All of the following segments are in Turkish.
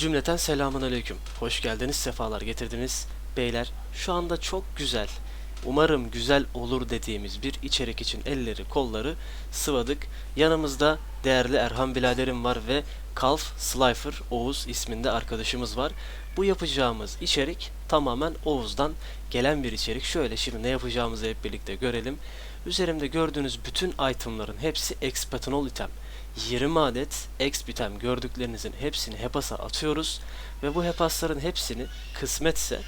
Cümleten selamun aleyküm. Hoş geldiniz, sefalar getirdiniz. Beyler, şu anda çok güzel, umarım güzel olur dediğimiz bir içerik için elleri, kolları sıvadık. Yanımızda değerli Erhan biraderim var ve Kalf Slifer Oğuz isminde arkadaşımız var. Bu yapacağımız içerik tamamen Oğuz'dan gelen bir içerik. Şöyle şimdi ne yapacağımızı hep birlikte görelim. Üzerimde gördüğünüz bütün itemların hepsi expatinol item. 20 adet exp item gördüklerinizin hepsini hepasa atıyoruz ve bu hepasların hepsini kısmetse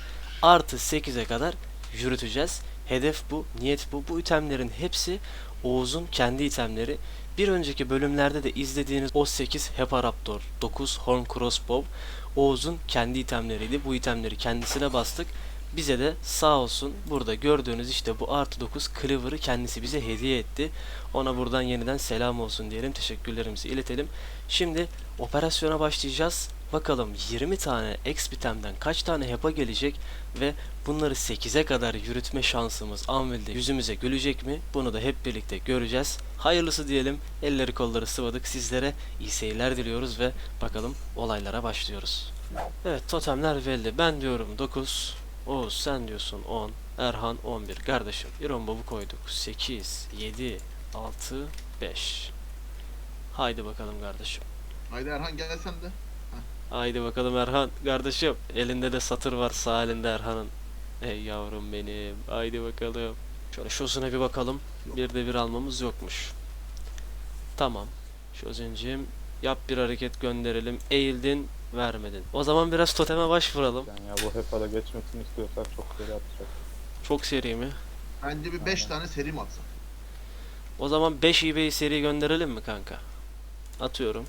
artı 8'e kadar yürüteceğiz. Hedef bu, niyet bu. Bu itemlerin hepsi Oğuz'un kendi itemleri. Bir önceki bölümlerde de izlediğiniz o 8 Hepa Raptor, 9 Horn Crossbow Oğuz'un kendi itemleriydi. Bu itemleri kendisine bastık. Bize de sağ olsun burada gördüğünüz işte bu artı 9 Cleaver'ı kendisi bize hediye etti. Ona buradan yeniden selam olsun diyelim. Teşekkürlerimizi iletelim. Şimdi operasyona başlayacağız. Bakalım 20 tane Expitem'den kaç tane HEPA gelecek ve bunları 8'e kadar yürütme şansımız Anvil'de yüzümüze gülecek mi? Bunu da hep birlikte göreceğiz. Hayırlısı diyelim. Elleri kolları sıvadık. Sizlere iyi seyirler diliyoruz ve bakalım olaylara başlıyoruz. Evet totemler belli. Ben diyorum 9. Oğuz sen diyorsun 10. Erhan 11. Kardeşim İron Bob'u koyduk. 8, 7, 6, 5. Haydi bakalım kardeşim. Haydi Erhan gel sen de. Haydi bakalım Erhan kardeşim. Elinde de satır var sağ elinde Erhan'ın. Ey yavrum benim. Haydi bakalım. Şöyle şosuna bir bakalım. Bir de bir almamız yokmuş. Tamam. Şozincim yap bir hareket gönderelim. Eğildin vermedin. O zaman biraz toteme başvuralım. Yani ya bu HEPA'da geçmesini istiyorsak çok seri atacak. Çok seri mi? Bence bir 5 tane seri mi atsak? O zaman 5 eBay seri gönderelim mi kanka? Atıyorum.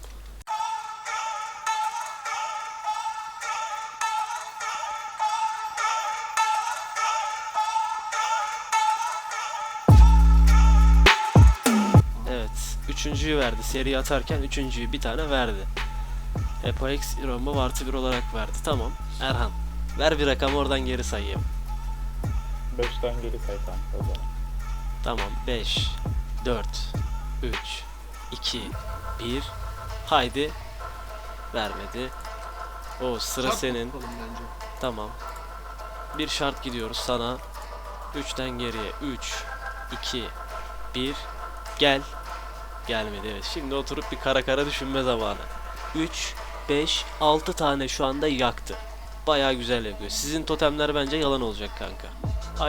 Evet. Üçüncüyü verdi. Seri atarken üçüncüyü bir tane verdi. Epox Iromba artı bir olarak verdi. Tamam. Erhan. Ver bir rakam oradan geri sayayım. 5'ten geri say kanka o zaman. Tamam 5 4 3 2 1 Haydi Vermedi O sıra Çarp senin bence. Tamam Bir şart gidiyoruz sana 3'ten geriye 3 2 1 Gel Gelmedi evet şimdi oturup bir kara kara düşünme zamanı 3 5 6 tane şu anda yaktı Baya güzel yapıyor Sizin totemler bence yalan olacak kanka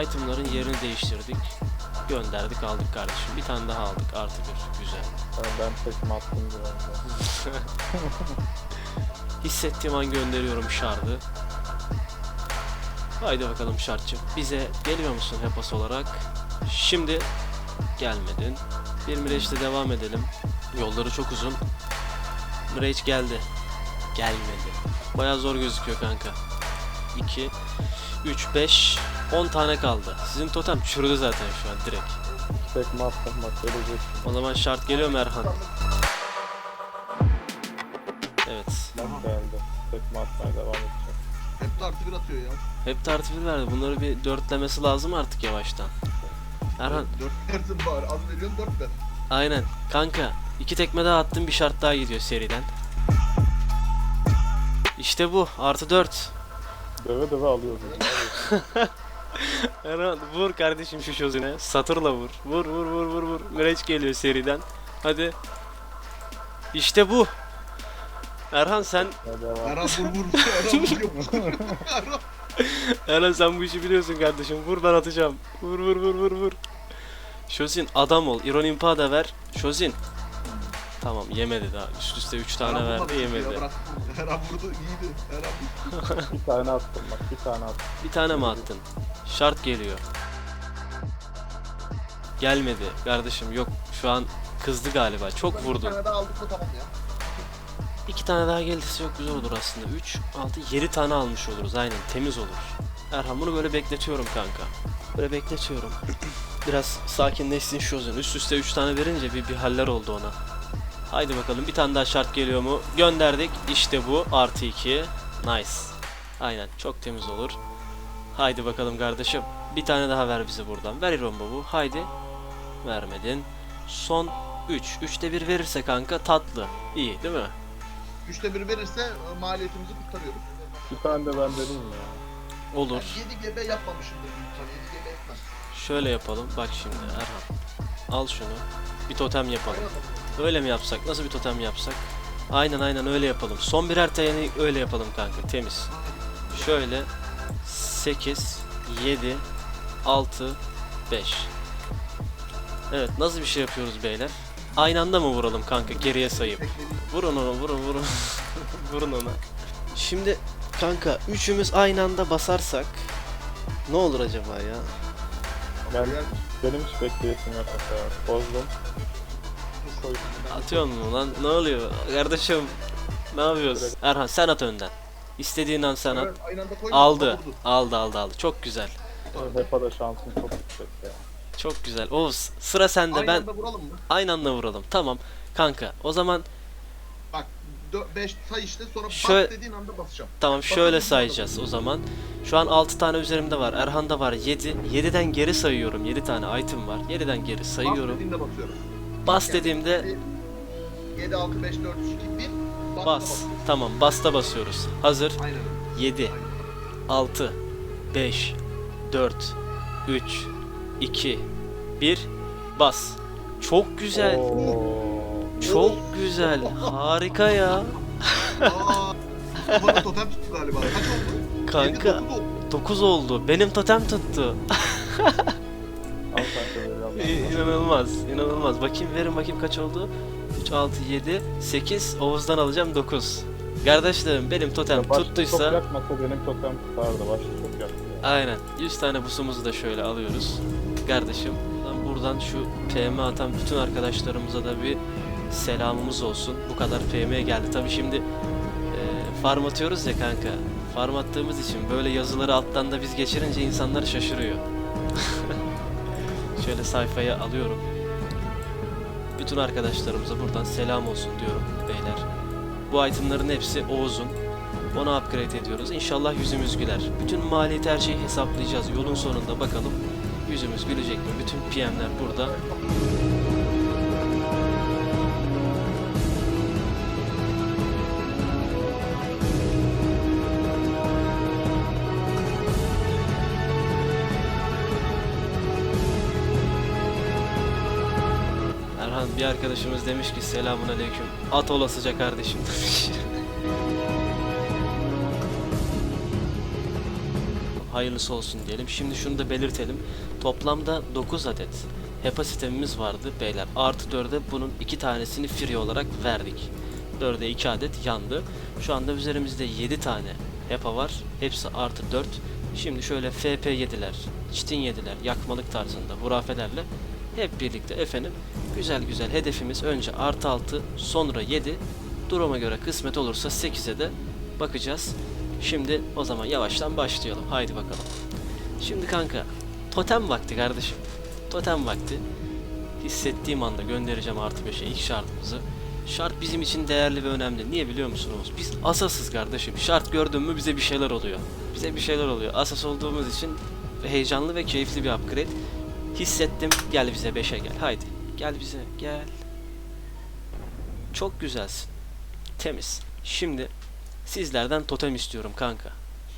Itemların yerini değiştirdik Gönderdik aldık kardeşim bir tane daha aldık artı bir güzel Ben, ben tekme attım biraz. Hissettiğim an gönderiyorum şardı. Haydi bakalım şartçı. Bize geliyor musun hepas olarak? Şimdi gelmedin. Bir Mirage'de devam edelim. Yolları çok uzun. Mirage geldi. Gelmedi. Baya zor gözüküyor kanka. 2 3 5 10 tane kaldı. Sizin totem çürüdü zaten şu an direkt. Tekme attım bak. O zaman şart geliyor mu Erhan? Evet. Bak geldi. Tekme atmaya devam edecek. Hep de artı bir atıyor ya. Hep tartı verdi. Bunları bir dörtlemesi lazım artık yavaştan. Erhan 4 versin bari. Az veriyorsun 4 ver. aynen. Kanka iki tekme daha attım bir şart daha gidiyor seriden. İşte bu. Artı 4. Döve döve alıyoruz. Erhan vur kardeşim şu çözüne. Satırla vur. Vur vur vur vur vur. Mirage geliyor seriden. Hadi. İşte bu. Erhan sen. Erhan vur vur. Erhan vuruyor. Erhan. Erhan sen bu işi biliyorsun kardeşim. Vur ben atacağım. Vur vur vur vur vur. Şozin adam ol. İron impa da ver. Şozin. Tamam yemedi daha. Üst üste 3 tane Erhan verdi yemedi. bırak. Erhan vurdu iyiydi. Erhan. Bir tane attım bak bir tane attım. Bir tane mi attın? Şart geliyor. Gelmedi kardeşim yok şu an kızdı galiba. Çok Bir vurdun. tane daha aldık mı tamam ya. İki tane daha gelirse çok güzel olur aslında. 3, 6, 7 tane almış oluruz. Aynen temiz olur. Erhan bunu böyle bekletiyorum kanka. Böyle bekletiyorum. Biraz sakinleşsin şu yüzden. Üst üste 3 tane verince bir, bir haller oldu ona. Haydi bakalım bir tane daha şart geliyor mu? Gönderdik. İşte bu. Artı 2. Nice. Aynen çok temiz olur. Haydi bakalım kardeşim. Bir tane daha ver bize buradan. Ver İron bu. Haydi. Vermedin. Son 3. 3'te 1 verirse kanka tatlı. İyi değil mi? Üçte bir verirse e, maliyetimizi kurtarıyoruz. Bir tane de ben deneyim ya. Olur. Ben 7 GB yapmamışımdır büyük ihtimalle. 7 GB etmez. Şöyle yapalım. Bak şimdi Erhan. Al şunu. Bir totem yapalım. Aynen. Öyle mi yapsak? Nasıl bir totem yapsak? Aynen aynen öyle yapalım. Son birer tane öyle yapalım kanka. Temiz. Şöyle 8 7 6 5 Evet nasıl bir şey yapıyoruz beyler? Aynı anda mı vuralım kanka geriye sayıp? Vurun onu vurun vurun. vurun ona. Şimdi kanka üçümüz aynı anda basarsak ne olur acaba ya? Ben benim hiç bekleyesim yok mesela. Bozdum. Koydum. Atıyor mu lan? Ne oluyor? Kardeşim ne yapıyorsun? Erhan sen at önden. İstediğin an sen at. Aynı anda. Aldı. vurdu. Aldı aldı aldı. Çok güzel. Depoda şansım çok yüksek ya. Çok güzel. Oğuz sıra sende. Aynı ben anda vuralım mı? aynı anda vuralım. Tamam. Kanka o zaman Bak 5 say işte sonra Şöyle- bas dediğin anda basacağım. tamam şöyle sayacağız o zaman. Şu an 6 tane üzerimde var. Erhan'da var 7. 7'den geri sayıyorum. 7 tane item var. 7'den geri Bas sayıyorum. dediğinde basıyorum. Bas dediğimde 7, 6, 5, 4, 3, 2, 1 bas. bas. Tamam basta basıyoruz. Hazır. Aynen. 7 Aynen. 6 5 4 3 2 1 bas. Çok güzel. Oo. Çok güzel. Harika ya. Aa, totem tuttu galiba. Kaç oldu? Kanka 7, 9 oldu. 9 oldu. Benim totem tuttu. inanılmaz. inanılmaz. Bakayım verin bakayım kaç oldu? 3 6 7 8 Oğuz'dan alacağım 9. Kardeşlerim benim totem çok tuttuysa yakmasa benim totem tutardı. Başta çok yaktı ya. aynen 100 tane busumuzu da şöyle alıyoruz. Kardeşim buradan, şu PM atan bütün arkadaşlarımıza da bir selamımız olsun. Bu kadar PM'ye geldi. Tabi şimdi e, farm atıyoruz ya kanka. Farm attığımız için böyle yazıları alttan da biz geçirince insanlar şaşırıyor. Şöyle sayfaya alıyorum. Bütün arkadaşlarımıza buradan selam olsun diyorum beyler. Bu itemların hepsi Oğuz'un. Ona upgrade ediyoruz. İnşallah yüzümüz güler. Bütün maliyeti her şeyi hesaplayacağız. Yolun sonunda bakalım yüzümüz gülecek mi? Bütün PM'ler burada. Bir arkadaşımız demiş ki selamun aleyküm. At olasıca kardeşim demiş. Hayırlısı olsun diyelim. Şimdi şunu da belirtelim. Toplamda 9 adet HEPA sistemimiz vardı beyler. Artı 4'e bunun 2 tanesini free olarak verdik. 4'e 2 adet yandı. Şu anda üzerimizde 7 tane HEPA var. Hepsi artı 4. Şimdi şöyle FP7'ler, Çitin 7'ler, yakmalık tarzında hurafelerle hep birlikte efendim güzel güzel hedefimiz önce artı 6 sonra 7 duruma göre kısmet olursa 8'e de bakacağız. Şimdi o zaman yavaştan başlayalım. Haydi bakalım. Şimdi kanka totem vakti kardeşim. Totem vakti. Hissettiğim anda göndereceğim artı 5'e ilk şartımızı. Şart bizim için değerli ve önemli. Niye biliyor musunuz? Biz asasız kardeşim. Şart gördün mü bize bir şeyler oluyor. Bize bir şeyler oluyor. Asas olduğumuz için heyecanlı ve keyifli bir upgrade. Hissettim. Gel bize 5'e gel. Haydi. Gel bize. Gel. Çok güzelsin. Temiz. Şimdi sizlerden totem istiyorum kanka.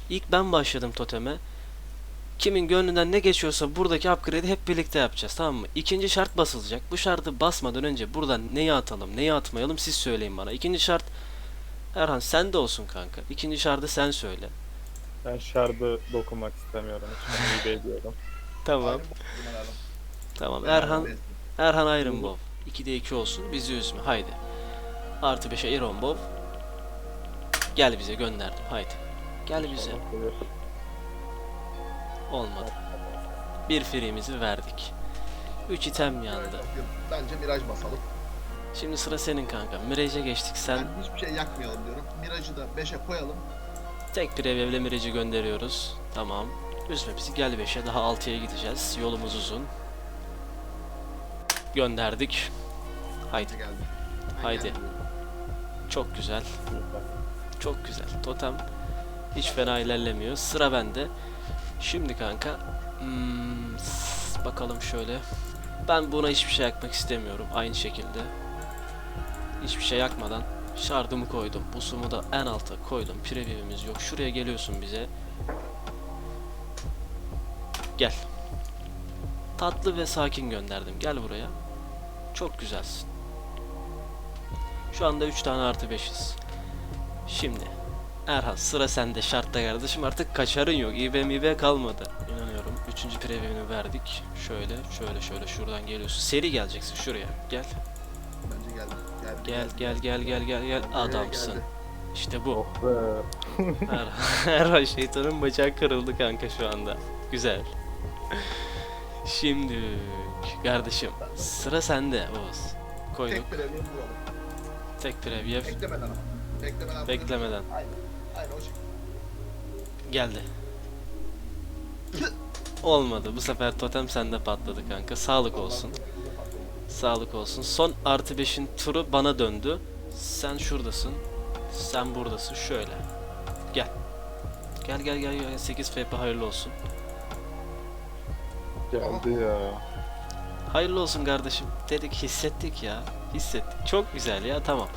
İlk ben başladım toteme. Kimin gönlünden ne geçiyorsa buradaki upgrade'i hep birlikte yapacağız tamam mı? İkinci şart basılacak. Bu şartı basmadan önce buradan neyi atalım neyi atmayalım siz söyleyin bana. İkinci şart Erhan sen de olsun kanka. İkinci şartı sen söyle. Ben şardı dokunmak istemiyorum. Hiç ediyorum. Tamam. Tamam. Erhan Erhan Iron Bow. 2'de 2 olsun. Bizi üzme. Haydi. Artı 5'e Iron Bow. Gel bize gönderdim. Haydi. Gel bize. Olmadı. Bir freemizi verdik. 3 item yandı. Bence Miraj basalım. Şimdi sıra senin kanka. Mirage'e geçtik. Sen Ben hiçbir şey yakmayalım diyorum. Miraj'ı da 5'e koyalım. tek prevevle Mirage'i gönderiyoruz. Tamam. Üzme bizi. Gel 5'e. Daha 6'ya gideceğiz. Yolumuz uzun. Gönderdik. Haydi. Geldi. Haydi. geldim. Çok güzel. Çok güzel. Totem hiç fena ilerlemiyor. Sıra bende. Şimdi kanka hmm, bakalım şöyle. Ben buna hiçbir şey yakmak istemiyorum. Aynı şekilde. Hiçbir şey yakmadan Şardımı koydum. Busumu da en alta koydum. Preview'imiz yok. Şuraya geliyorsun bize. Gel. Tatlı ve sakin gönderdim. Gel buraya. Çok güzelsin. Şu anda 3 tane artı 5'iz. Şimdi Erhan sıra sende şartta kardeşim artık kaçarın yok. İB mibe kalmadı. İnanıyorum. Üçüncü preview'ini verdik. Şöyle şöyle şöyle şuradan geliyorsun. Seri geleceksin şuraya. Gel. Bence geldi. Geldi. Gel gel gel gel gel gel. Adamsın. Geldi. İşte bu. Oh. Erhan, Erhan şeytanın bacağı kırıldı kanka şu anda. Güzel. Şimdi kardeşim sıra sende Oğuz. Koyduk. Tek bir evim bulalım. Tek preview. Beklemeden ama. Beklemeden. Beklemeden. Aynen. Aynen o şekilde. Geldi. Olmadı. Bu sefer totem sende patladı kanka. Sağlık olsun. Sağlık olsun. Son artı 5'in turu bana döndü. Sen şuradasın. Sen buradasın. Şöyle. Gel. Gel gel gel. gel. 8 FP hayırlı olsun. Geldi ya. Hayırlı olsun kardeşim. Dedik hissettik ya. Hissettik. Çok güzel ya tamam.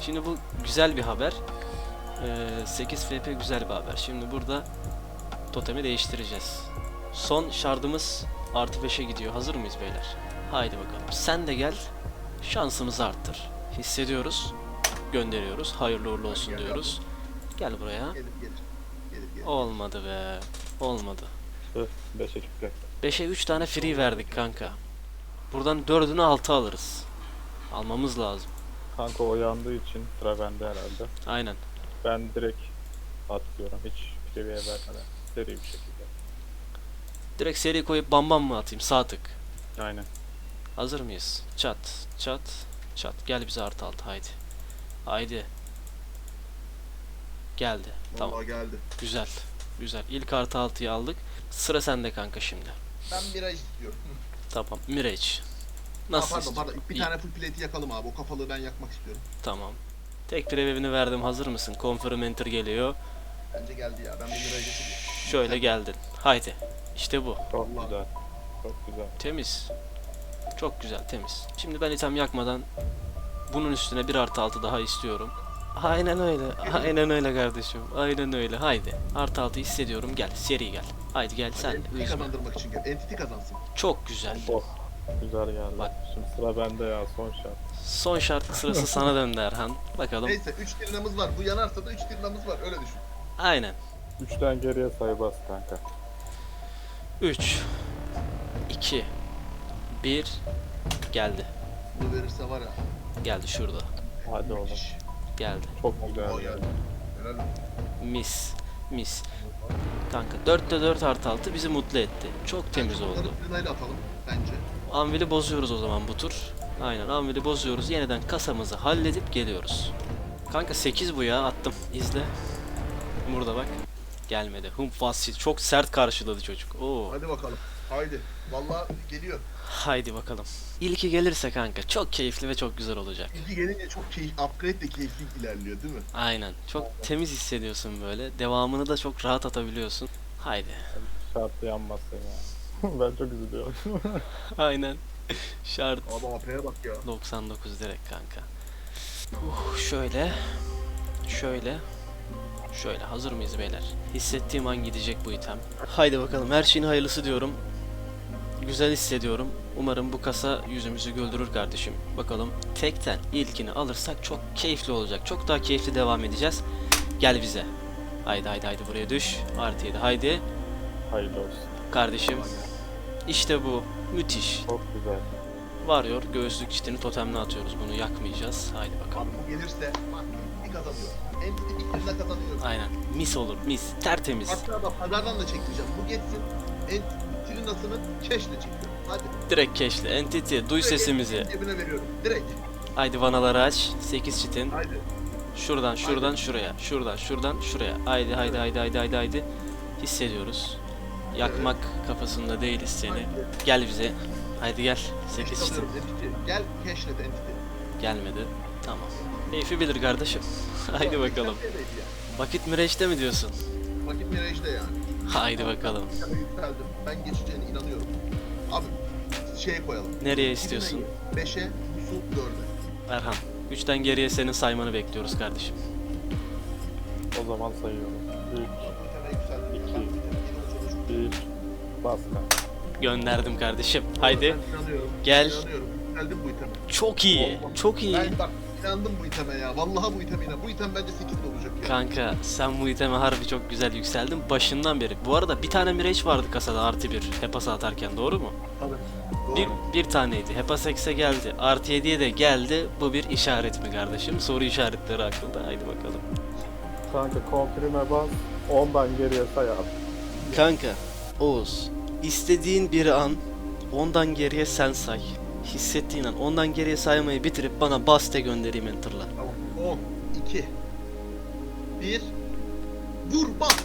Şimdi bu güzel bir haber. Ee, 8 FP güzel bir haber. Şimdi burada totemi değiştireceğiz. Son şardımız artı 5'e gidiyor. Hazır mıyız beyler? Haydi bakalım. Sen de gel. Şansımızı arttır. Hissediyoruz. Gönderiyoruz. Hayırlı uğurlu olsun Gel, diyoruz. Gel buraya. Gelir gelir. Gelir gelir. Olmadı be. Olmadı. Tüh, 5'e çıktı. 5'e 3 tane free verdik kanka. Buradan 4'ünü 6 alırız. Almamız lazım. Kanka o yandığı için sıra bende herhalde. Aynen. Ben direkt atlıyorum. Hiç preview vermeden. Seri bir şekilde. Direkt seri koyup bam bam mı atayım? Sağ tık. Aynen. Hazır mıyız? Çat, çat, çat. Gel bize artı altı haydi. Haydi. Geldi. Tamam. Vallahi geldi. Güzel. Güzel. İlk artı altıyı aldık. Sıra sende kanka şimdi. Ben Mirage istiyorum. Tamam. Mirage. Aa, Nasıl pardon istiyorsun? pardon. Bir İyi. tane full plate'i yakalım abi. O kafalığı ben yakmak istiyorum. Tamam. Tek preview'ini verdim. Hazır mısın? Confirm enter geliyor. Bence geldi ya. Ben bir Mirage'e istiyorum. Şöyle geldin. Haydi. İşte bu. Çok Allah. güzel. Çok güzel. Temiz. Çok güzel temiz. Şimdi ben item yakmadan bunun üstüne bir artı altı daha istiyorum. Aynen öyle. Aynen öyle kardeşim. Aynen öyle. Haydi. Artı altı hissediyorum. Gel. Seri gel. Haydi gel sen. Entity Üzme. kazandırmak için gel. Entity kazansın. Çok güzel. Oh. Güzel geldi. Bak. Şimdi sıra bende ya son şart. Son şart sırası sana döndü Erhan. Bakalım. Neyse 3 tirinamız var. Bu yanarsa da 3 tirinamız var. Öyle düşün. Aynen. 3'ten geriye say bas kanka. 3 2 1 Geldi. Bu verirse var ya. Geldi şurada. Hadi oğlum. Müthiş. Geldi. Çok O güzel geldi. geldi. Helal. Mis. Mis. Kanka 4'te 4 artı 6 bizi mutlu etti. Çok temiz Bence oldu. atalım. Bence. Anvil'i bozuyoruz o zaman bu tur. Aynen Anvil'i bozuyoruz. Yeniden kasamızı halledip geliyoruz. Kanka 8 bu ya attım. İzle. Burada bak. Gelmedi. Hum Fasil çok sert karşıladı çocuk. Oo. Hadi bakalım. Haydi. Vallahi geliyor. Haydi bakalım. İlki gelirse kanka çok keyifli ve çok güzel olacak. İlgi gelince çok keyif, upgrade de keyifli ilerliyor değil mi? Aynen. Çok temiz hissediyorsun böyle. Devamını da çok rahat atabiliyorsun. Haydi. Şartı yanmasın ya. ben çok üzülüyorum. Aynen. Şart. Abi AP'ye bak ya. 99 direkt kanka. Uh, şöyle. Şöyle. Şöyle hazır mıyız beyler? Hissettiğim an gidecek bu item. Haydi bakalım her şeyin hayırlısı diyorum. Güzel hissediyorum. Umarım bu kasa yüzümüzü güldürür kardeşim. Bakalım tekten ilkini alırsak çok keyifli olacak. Çok daha keyifli devam edeceğiz. Gel bize. Haydi haydi haydi buraya düş. Artı yedi haydi. Hayırlı olsun. Kardeşim işte bu. Müthiş. Çok güzel. Varıyor göğüslük çitini totemle atıyoruz bunu yakmayacağız. Haydi bakalım. Abi bu gelirse bak bir kazanıyor. Entity bir kere kazanıyor. Aynen mis olur mis tertemiz. Hatta bak pazardan da çekmeyeceğim. Bu geçsin. Entity Trinas'ını cash'le çekiyorum. Hadi. Direkt keşli entity duy Direkt sesimizi. Cebine veriyorum. Direkt. Haydi vanaları aç 8 çitin. Haydi. Şuradan şuradan şuraya. Şuradan şuradan şuraya. Haydi haydi haydi haydi haydi haydi. Hissediyoruz. Yakmak kafasında değiliz seni. Haydi. Gel bize. Haydi gel. Cash 8 çitin. Gel de Entity. Gelmedi. Tamam. Keyfi bilir kardeşim. haydi bakalım. Vakit Mirage'de mi diyorsun? Vakit Mirage'de yani. Haydi bakalım. Bir tane yükseldim. Ben geçeceğine inanıyorum. Abi şey koyalım. Nereye istiyorsun? 5'e, su 4'e. Erhan. 3'ten geriye senin saymanı bekliyoruz kardeşim. O zaman sayıyorum. 3, Muhtemelen yükseldi. İki. Ben muhtemelen yine olacağını 1, bas kanka. Gönderdim kardeşim. Haydi. Ben inanıyorum. Gel. İnanıyorum. Yükseldim bu iteme. Çok iyi. Çok iyi. Ben bak inandım bu iteme ya. Vallahi bu iteme inan. Bu item bence 8 de olacak ya. Kanka sen bu iteme harbi çok güzel yükseldin başından beri. Bu arada bir tane Mirage vardı kasada artı bir. Hepasa atarken doğru mu? Tabii. Bir, Doğru. bir taneydi. Hepas X'e geldi. Artı 7'ye de geldi. Bu bir işaret mi kardeşim? Soru işaretleri aklında. Haydi bakalım. Kanka konfirme bas. 10'dan geriye say abi. Kanka, Oğuz, istediğin bir an ondan geriye sen say. Hissettiğin an ondan geriye saymayı bitirip bana bas de göndereyim enter'la. Tamam. 10, 2, 1, vur bas.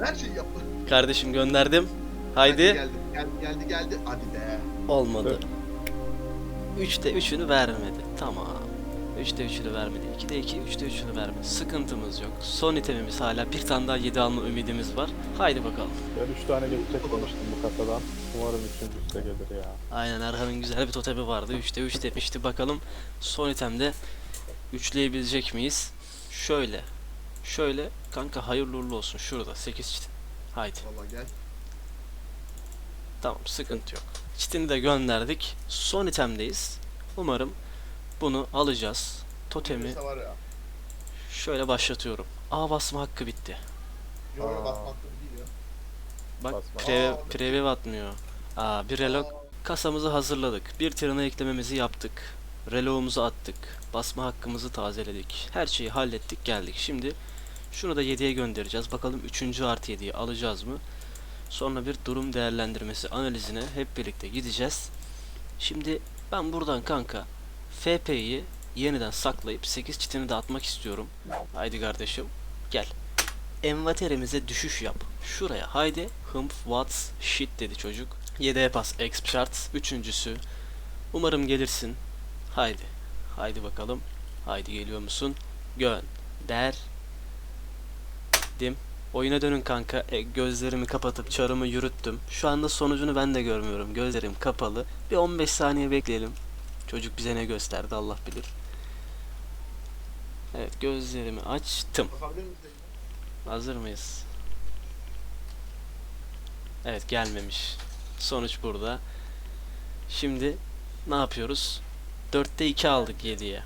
Her şeyi yaptı. Kardeşim gönderdim. Haydi. Geldi geldi geldi geldi. Hadi be. Olmadı. 3'te 3'ünü vermedi. Tamam. 3'te 3'ünü vermedi. 2'de 2, 3'te 3'ünü vermedi. Sıkıntımız yok. Son itemimiz hala. Bir tane daha 7 alma ümidimiz var. Haydi bakalım. Ben 3 tane geçecek demiştim bu kasadan. Umarım üçüncüsü de gelir ya. Aynen Erhan'ın güzel bir totemi vardı. 3'te 3 demişti. Bakalım son itemde üçleyebilecek miyiz? Şöyle. Şöyle. Kanka hayırlı uğurlu olsun. Şurada 8 çitin. Haydi. Valla gel. Tamam sıkıntı yok. Çitini de gönderdik. Son itemdeyiz. Umarım bunu alacağız. Totemi Kimse var ya. şöyle başlatıyorum. A basma hakkı bitti. Yoruya Aa. basmak değil ya. Bak Basma. preve, Aa. atmıyor. Aa bir relog kasamızı hazırladık. Bir tırna eklememizi yaptık. Reloğumuzu attık. Basma hakkımızı tazeledik. Her şeyi hallettik geldik. Şimdi şunu da 7'ye göndereceğiz. Bakalım 3. artı 7'yi alacağız mı? Sonra bir durum değerlendirmesi analizine hep birlikte gideceğiz. Şimdi ben buradan kanka FP'yi yeniden saklayıp 8 çitini de atmak istiyorum. Haydi kardeşim gel. Envaterimize düşüş yap. Şuraya haydi. Humph Watts shit dedi çocuk. 7'ye pas exp şart. Üçüncüsü. Umarım gelirsin. Haydi. Haydi bakalım. Haydi geliyor musun? Gön. Der. Dim. Oyuna dönün kanka. E, gözlerimi kapatıp çarımı yürüttüm. Şu anda sonucunu ben de görmüyorum. Gözlerim kapalı. Bir 15 saniye bekleyelim. Çocuk bize ne gösterdi Allah bilir. Evet gözlerimi açtım. Hazır mıyız? Evet gelmemiş. Sonuç burada. Şimdi ne yapıyoruz? 4'te 2 aldık 7'ye.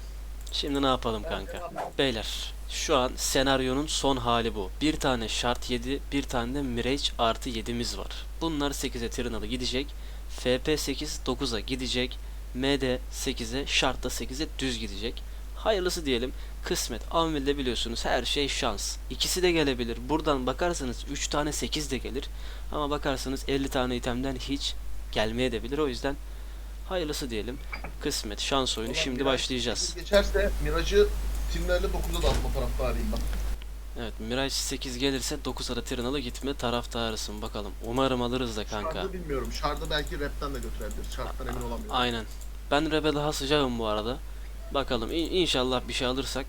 Şimdi ne yapalım kanka? Beyler şu an senaryonun son hali bu. Bir tane şart 7, bir tane de Mirage artı 7'miz var. Bunlar 8'e Trinalı gidecek. FP 8 9'a gidecek. MD 8'e şart da 8'e düz gidecek. Hayırlısı diyelim. Kısmet. Anvil'de biliyorsunuz her şey şans. İkisi de gelebilir. Buradan bakarsanız 3 tane 8 de gelir. Ama bakarsanız 50 tane itemden hiç gelmeye de bilir. O yüzden hayırlısı diyelim. Kısmet, şans oyunu. Ulan Şimdi Miraj başlayacağız. Geçerse Mirage'ı Timler'le 9'a da atma taraftarıyım ben. Evet, Mirage 8 gelirse 9'a da Trinalı gitme taraftarısın bakalım. Umarım alırız da kanka. Şard'ı bilmiyorum. Şard'ı belki rapten de götürebilir. Şard'dan emin olamıyorum. Aynen. Ben Reb'e daha sıcağım bu arada. Bakalım İn- inşallah bir şey alırsak.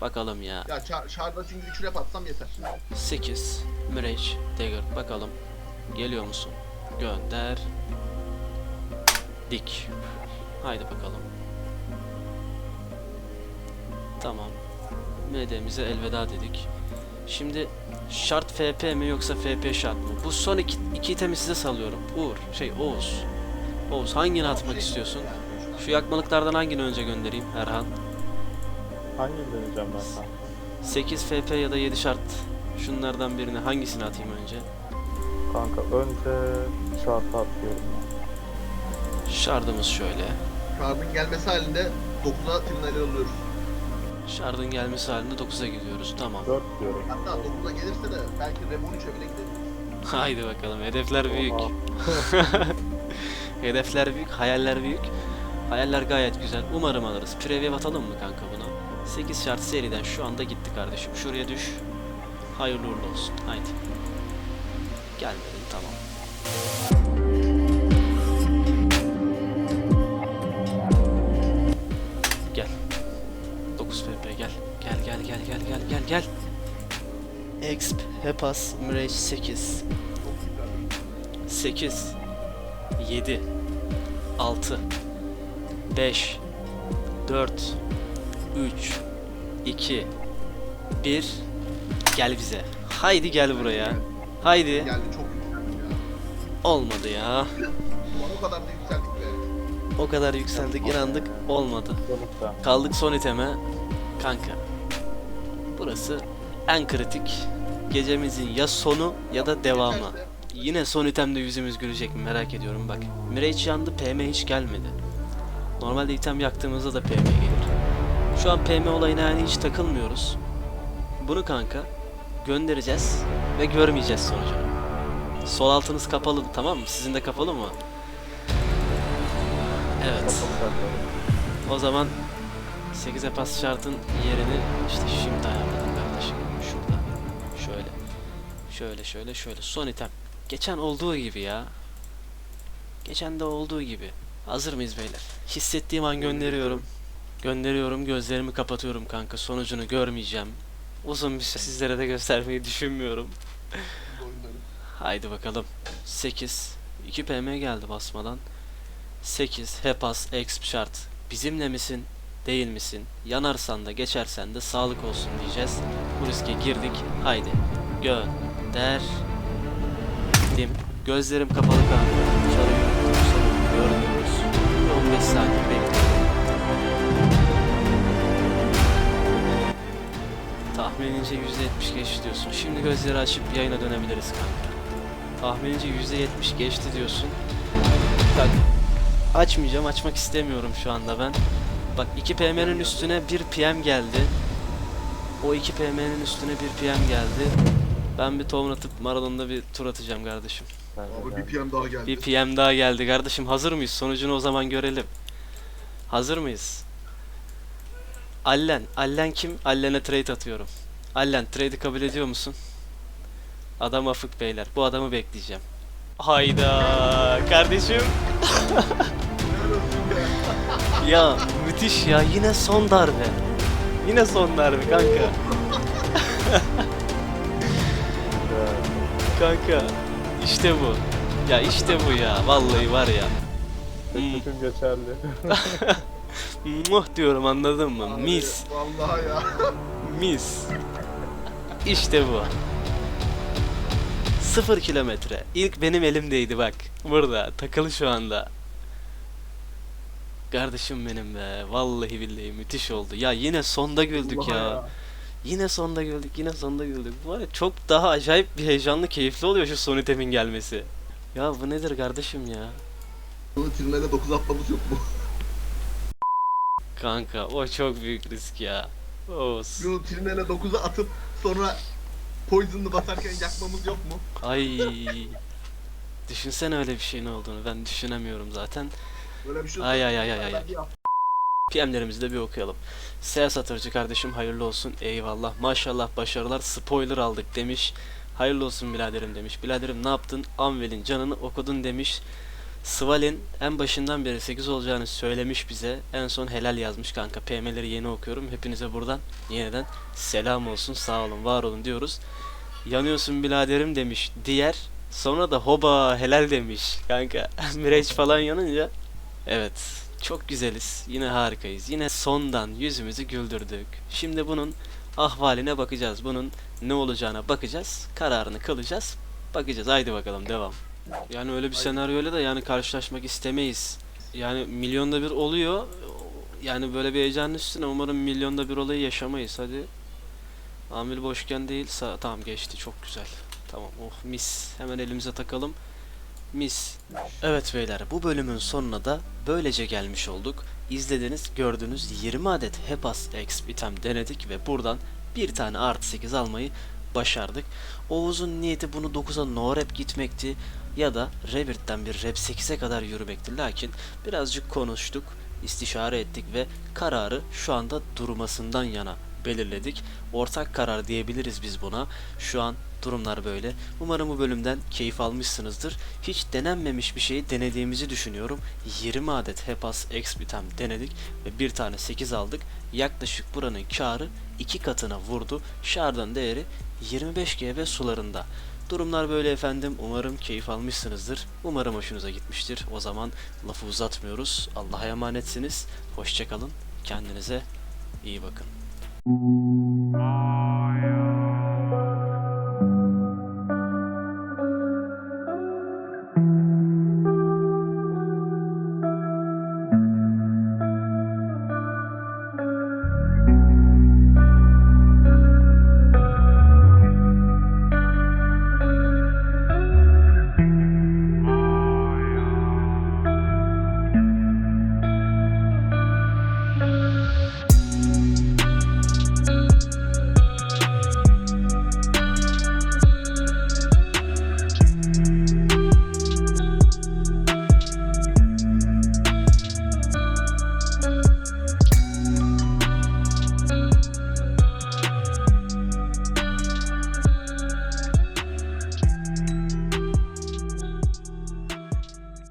Bakalım ya. Ya Şar- Şard'a çünkü 3 rap atsam yeter. 8 Mirage Dagger bakalım geliyor musun? Gönder. Dik. Haydi bakalım. Tamam. MD'mize elveda dedik. Şimdi şart FP mi yoksa FP şart mı? Bu son iki, iki itemi size salıyorum. Uğur, şey Oğuz. Oğuz hangini atmak istiyorsun? Şu yakmalıklardan hangini önce göndereyim Erhan? Hangini deneyeceğim ben sana? 8 FP ya da 7 şart. Şunlardan birini hangisini atayım önce? Kanka önce şartı atıyorum. Şardımız şöyle. Şard'ın gelmesi halinde 9'a Timler'le alıyoruz. Şardın gelmesi halinde 9'a gidiyoruz. Tamam. 4 diyorum. Hatta 9'a gelirse de belki rap 13'e bile gidebiliriz. Haydi bakalım. Hedefler büyük. Hedefler büyük, hayaller büyük. Hayaller gayet güzel. Umarım alırız. Preview atalım mı kanka buna? 8 şart seriden şu anda gitti kardeşim. Şuraya düş. Hayırlı uğurlu olsun. Haydi. Gelmedin tamam. Gel. 9 FP gel. Gel gel gel gel gel gel gel. Exp, Hepas, Mirage 8. 8 7 6 5 4 3 2 1 Gel bize. Haydi gel buraya. Haydi. Geldi çok yükseldik ya. Olmadı ya. O kadar da yükseldik be. O kadar yükseldik, inandık. Olmadı. Kaldık son iteme. Kanka. Burası en kritik. Gecemizin ya sonu ya da devamı. Yine son itemde yüzümüz gülecek mi merak ediyorum bak. Mirage yandı PM hiç gelmedi. Normalde item yaktığımızda da PM gelir. Şu an PM olayına yani hiç takılmıyoruz. Bunu kanka göndereceğiz ve görmeyeceğiz sonucunu. Sol altınız kapalı tamam mı? Sizin de kapalı mı? Evet. O zaman 8'e pas şartın yerini işte şimdi ayarladım kardeşim. Şurada. Şöyle. Şöyle şöyle şöyle. Son item. Geçen olduğu gibi ya. Geçen de olduğu gibi. Hazır mıyız beyler? Hissettiğim an gönderiyorum. Gönderiyorum gözlerimi kapatıyorum kanka. Sonucunu görmeyeceğim. Uzun bir süre sizlere de göstermeyi düşünmüyorum. Haydi bakalım. 8. 2 PM geldi basmadan. 8. Hepas exp şart. Bizimle misin? Değil misin? Yanarsan da geçersen de sağlık olsun diyeceğiz. Bu riske girdik. Haydi. Gönder. Dim. Gözlerim kapalı kanka. Sarıyor. sarıyor. Görmüyoruz. 15 saniye bekliyorum. Tahminince %70 geçti diyorsun. Şimdi gözleri açıp yayına dönebiliriz kanka. Tahminince %70 geçti diyorsun. Bak açmayacağım açmak istemiyorum şu anda ben. Bak 2 PM'nin üstüne 1 PM geldi. O 2 PM'nin üstüne 1 PM geldi. Ben bir tohum atıp Maradon'da bir tur atacağım kardeşim. Abi bir PM daha geldi. Bir PM daha geldi kardeşim. Hazır mıyız? Sonucunu o zaman görelim. Hazır mıyız? Allen. Allen kim? Allen'e trade atıyorum. Allen trade'i kabul ediyor musun? Adam afık beyler. Bu adamı bekleyeceğim. Hayda kardeşim. Ya müthiş ya. Yine son darbe. Yine son darbe kanka. Kanka. İşte bu. Ya işte bu ya. Vallahi var ya. Teklifim geçerli. Muh diyorum anladın mı? Abi, Mis. Vallahi ya. Mis. İşte bu. Sıfır kilometre. İlk benim elimdeydi bak. Burada. Takılı şu anda. Kardeşim benim be. Vallahi billahi müthiş oldu. Ya yine sonda güldük Vallahi ya. Yine sonda güldük. Yine sonda güldük. Bu var ya çok daha acayip bir heyecanlı, keyifli oluyor şu son itemin gelmesi. Ya bu nedir kardeşim ya? Bunun trimlerine 9 atmamız yok mu? Kanka o çok büyük risk ya. Of. Bunun trimlerine 9'a atıp sonra poison'ını basarken yakmamız yok mu? Ay. Düşünsene öyle bir şeyin olduğunu. Ben düşünemiyorum zaten. Böyle bir şey Ay, ay, ay, ay, ay. Hafta- PM'lerimizi de bir okuyalım. Seya Satırcı kardeşim hayırlı olsun. Eyvallah. Maşallah başarılar. Spoiler aldık demiş. Hayırlı olsun biraderim demiş. Biraderim ne yaptın? Anvel'in canını okudun demiş. Svalin en başından beri 8 olacağını söylemiş bize. En son helal yazmış kanka. PM'leri yeni okuyorum. Hepinize buradan yeniden selam olsun. Sağ olun, var olun diyoruz. Yanıyorsun biraderim demiş. Diğer sonra da hoba helal demiş kanka. Mirage falan yanınca Evet, çok güzeliz. Yine harikayız. Yine sondan yüzümüzü güldürdük. Şimdi bunun ahvaline bakacağız. Bunun ne olacağına bakacağız. Kararını kılacağız. Bakacağız. Haydi bakalım devam. Yani öyle bir senaryoyla da yani karşılaşmak istemeyiz. Yani milyonda bir oluyor. Yani böyle bir heyecanın üstüne umarım milyonda bir olayı yaşamayız. Hadi. Amil boşken değil. Tamam geçti. Çok güzel. Tamam. Oh mis. Hemen elimize takalım. Mis. Evet beyler bu bölümün sonuna da böylece gelmiş olduk. İzlediniz gördünüz 20 adet Hepas Exp item denedik ve buradan bir tane artı 8 almayı başardık. Oğuz'un niyeti bunu 9'a no rep gitmekti ya da Rebirth'ten bir rep 8'e kadar yürümekti. Lakin birazcık konuştuk, istişare ettik ve kararı şu anda durmasından yana belirledik. Ortak karar diyebiliriz biz buna. Şu an durumlar böyle. Umarım bu bölümden keyif almışsınızdır. Hiç denenmemiş bir şeyi denediğimizi düşünüyorum. 20 adet Hepas Exp item denedik ve bir tane 8 aldık. Yaklaşık buranın karı 2 katına vurdu. Şardan değeri 25 GB sularında. Durumlar böyle efendim. Umarım keyif almışsınızdır. Umarım hoşunuza gitmiştir. O zaman lafı uzatmıyoruz. Allah'a emanetsiniz. Hoşçakalın. Kendinize iyi bakın. Fire.